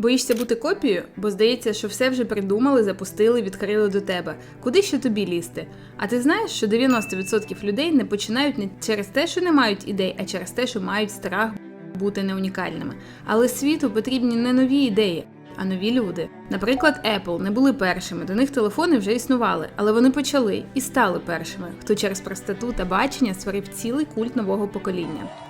Боїшся бути копією, бо здається, що все вже придумали, запустили, відкрили до тебе. Куди ще тобі лізти? А ти знаєш, що 90% людей не починають не через те, що не мають ідей, а через те, що мають страх бути неунікальними. Але світу потрібні не нові ідеї. А нові люди. Наприклад, Apple не були першими, до них телефони вже існували, але вони почали і стали першими, хто через простоту та бачення створив цілий культ нового покоління.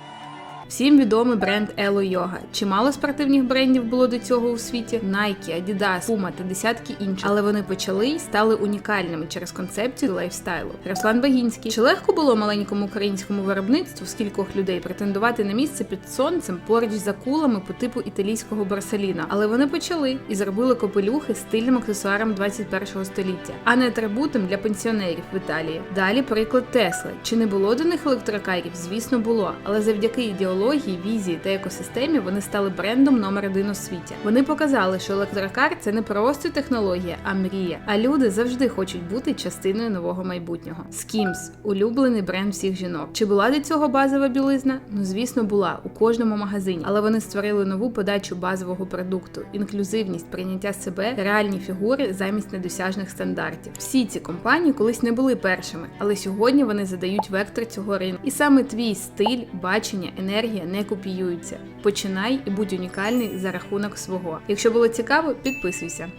Всім відомий бренд Elo Yoga. Чимало спортивних брендів було до цього у світі: Nike, Adidas, Puma та десятки інших. Але вони почали і стали унікальними через концепцію лайфстайлу. Руслан Багінський. Чи легко було маленькому українському виробництву скількох людей претендувати на місце під сонцем поруч з акулами по типу італійського барселіна? Але вони почали і зробили копелюхи стильним аксесуаром 21-го століття, а не атрибутом для пенсіонерів в Італії. Далі приклад Тесли. Чи не було до них електрокарів? Звісно, було, але завдяки ідеології, візії та екосистемі вони стали брендом номер один у світі. Вони показали, що електрокар це не просто технологія, а мрія. А люди завжди хочуть бути частиною нового майбутнього. Skims – улюблений бренд всіх жінок. Чи була до цього базова білизна? Ну звісно, була у кожному магазині, але вони створили нову подачу базового продукту, інклюзивність, прийняття себе, реальні фігури замість недосяжних стандартів. Всі ці компанії колись не були першими, але сьогодні вони задають вектор цього ринку. І саме твій стиль, бачення, енергія не копіюються. Починай і будь унікальний за рахунок свого. Якщо було цікаво, підписуйся.